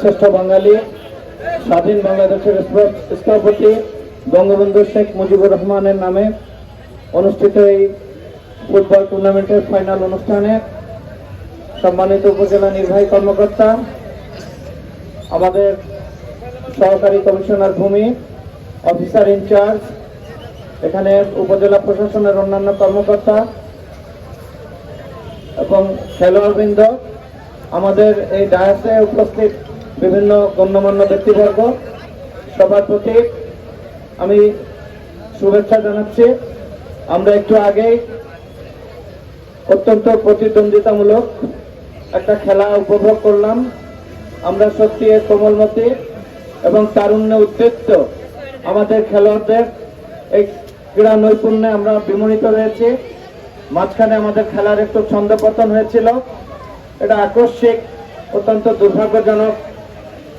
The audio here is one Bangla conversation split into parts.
শ্রেষ্ঠ বাঙালি, স্বাধীন বাংলাদেশের স্থপতি বঙ্গবন্ধু শেখ মুজিবুর রহমানের নামে অনুষ্ঠিত এই ফুটবল টুর্নামেন্টের ফাইনাল অনুষ্ঠানে সম্মানিত উপজেলা নির্বাহী কর্মকর্তা, আমাদের সহকারী কমিশনার ভূমি, অফিসার ইনচার্জ, এখানে উপজেলা প্রশাসনের অন্যান্য কর্মকর্তা এবং খেলোয়াড়বৃন্দ, আমাদের এই ডায়াসে উপস্থিত বিভিন্ন গণ্যমান্য ব্যক্তিবর্গ, সবার প্রতি আমি শুভেচ্ছা জানাচ্ছি। আমরা একটু আগেই অত্যন্ত প্রতিদ্বন্দ্বিতামূলক একটা খেলা উপভোগ করলাম। আমরা সত্যি এর কোমলমতি এবং তারুণ্য উদ্দীপ্ত আমাদের খেলোয়াড়দের এই ক্রীড়া নৈপুণ্যে আমরা বিমোহিত হয়েছি। মাঝখানে আমাদের খেলার একটু ছন্দপতন হয়েছিল। এটা আকস্মিক, অত্যন্ত দুর্ভাগ্যজনক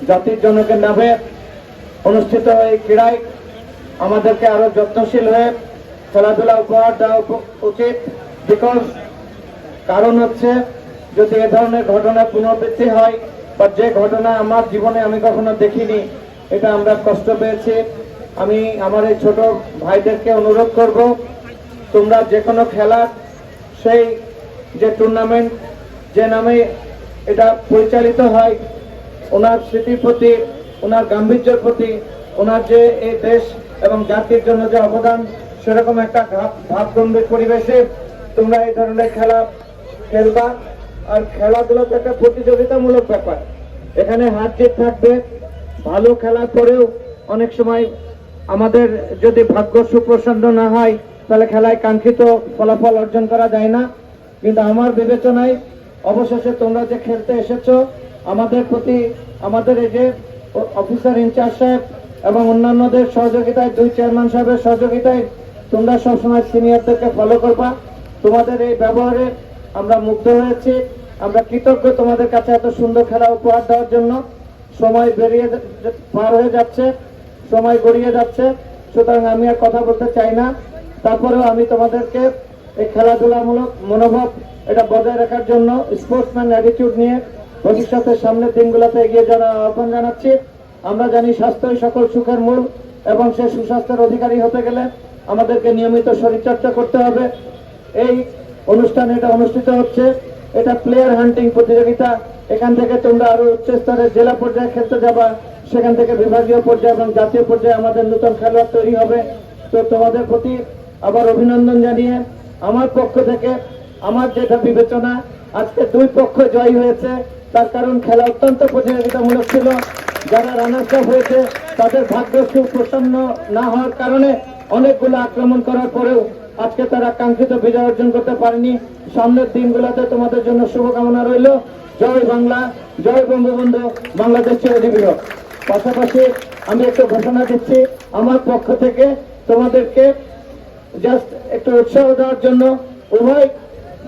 জাতির জনকের নামে অনুষ্ঠিত এই ক্রীড়ায় আমাদেরকে আরও যত্নশীল হয়ে খেলাধুলা উপহার দেওয়া উচিত। বিকজ কারণ হচ্ছে যদি এ ধরনের ঘটনা পুনরাবৃত্তি হয় বা যে ঘটনা আমার জীবনে আমি কখনো দেখিনি, এটা আমরা কষ্ট পেয়েছি। আমি আমার এই ছোট ভাইদেরকে অনুরোধ করব, তোমরা যে কোনো খেলার সেই যে টুর্নামেন্ট যে নামে এটা পরিচালিত হয় ওনার স্মৃতির প্রতি, ওনার গাম্ভীর্যের প্রতি, ওনার যে এই দেশ এবং জাতির জন্য যে অবদান, সেরকম একটা ভাব- ভাবগম্ভীর পরিবেশে তোমরা এই ধরনের খেলা খেলবা। আর খেলাধুলা তো একটা প্রতিযোগিতামূলক ব্যাপার। এখানে হার জিত থাকবে। ভালো খেলার পরেও অনেক সময় আমাদের যদি ভাগ্য সুপ্রসন্ন না হয়, তাহলে খেলায় কাঙ্ক্ষিত ফলাফল অর্জন করা যায় না। কিন্তু আমার বিবেচনায় অবশেষে তোমরা যে খেলতে এসেছ আমাদের প্রতি আমাদের এই যে অফিসার ইনচার্জ সাহেব এবং অন্যান্যদের সহযোগিতায়, দুই চেয়ারম্যান সাহেবের সহযোগিতায় তোমরা সবসময় সিনিয়রদেরকে ফলো করবা। তোমাদের এই ব্যবহারে আমরা মুগ্ধ হয়েছি। আমরা কৃতজ্ঞ তোমাদের কাছে এত সুন্দর খেলা উপহার দেওয়ার জন্য। সময় বেরিয়ে পার হয়ে যাচ্ছে, সময় গড়িয়ে যাচ্ছে। সুতরাং আমি আর কথা বলতে চাই না। তারপরেও আমি তোমাদেরকে এই খেলাধুলামূলক মনোভাব এটা বজায় রাখার জন্য স্পোর্টসম্যান অ্যাটিটিউড নিয়ে ভবিষ্যতের সামনের দিনগুলোতে এগিয়ে যাওয়ার আহ্বান জানাচ্ছি। আমরা জানি স্বাস্থ্যই সকল সুখের মূল এবং সে সুস্বাস্থ্যের অধিকারী হতে গেলে আমাদেরকে নিয়মিত শরীরচর্চা করতে হবে। এই অনুষ্ঠান এটা অনুষ্ঠিত হচ্ছে। এটা প্লেয়ার হান্টিং প্রতিযোগিতা। এখান থেকে তোমরা আরও উচ্চ স্তরের জেলা পর্যায়ে খেলতে যাবা। সেখান থেকে বিভাগীয় পর্যায়ে এবং জাতীয় পর্যায়ে আমাদের নতুন খেলোয়াড় তৈরি হবে। তো তোমাদের প্রতি আবার অভিনন্দন জানিয়ে আমার পক্ষ থেকে আমার যেটা বিবেচনা, আজকে দুই পক্ষ জয়ী হয়েছে। তার কারণ খেলা অত্যন্ত প্রতিযোগিতামূলক ছিল। যারা রানার্স আপ হয়েছে, তাদের ভাগ্য সুপ্রসন্ন না হওয়ার কারণে অনেকগুলো আক্রমণ করার পরেও আজকে তারা কাঙ্ক্ষিত বিজয় অর্জন করতে পারেনি। সামনের দিনগুলোতে তোমাদের জন্য শুভকামনা রইল। জয় বাংলা, জয় বঙ্গবন্ধু বাংলাদেশ চিরজীবী পাশাপাশি আমি একটু ঘোষণা দিচ্ছি, আমার পক্ষ থেকে তোমাদেরকে জাস্ট একটু উৎসাহ দেওয়ার জন্য উভয়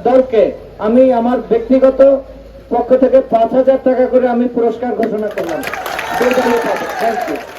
দলকে আমি, আমার ব্যক্তিগত পক্ষ থেকে পাঁচ হাজার টাকা করে আমি পুরস্কার ঘোষণা করলাম। Thank you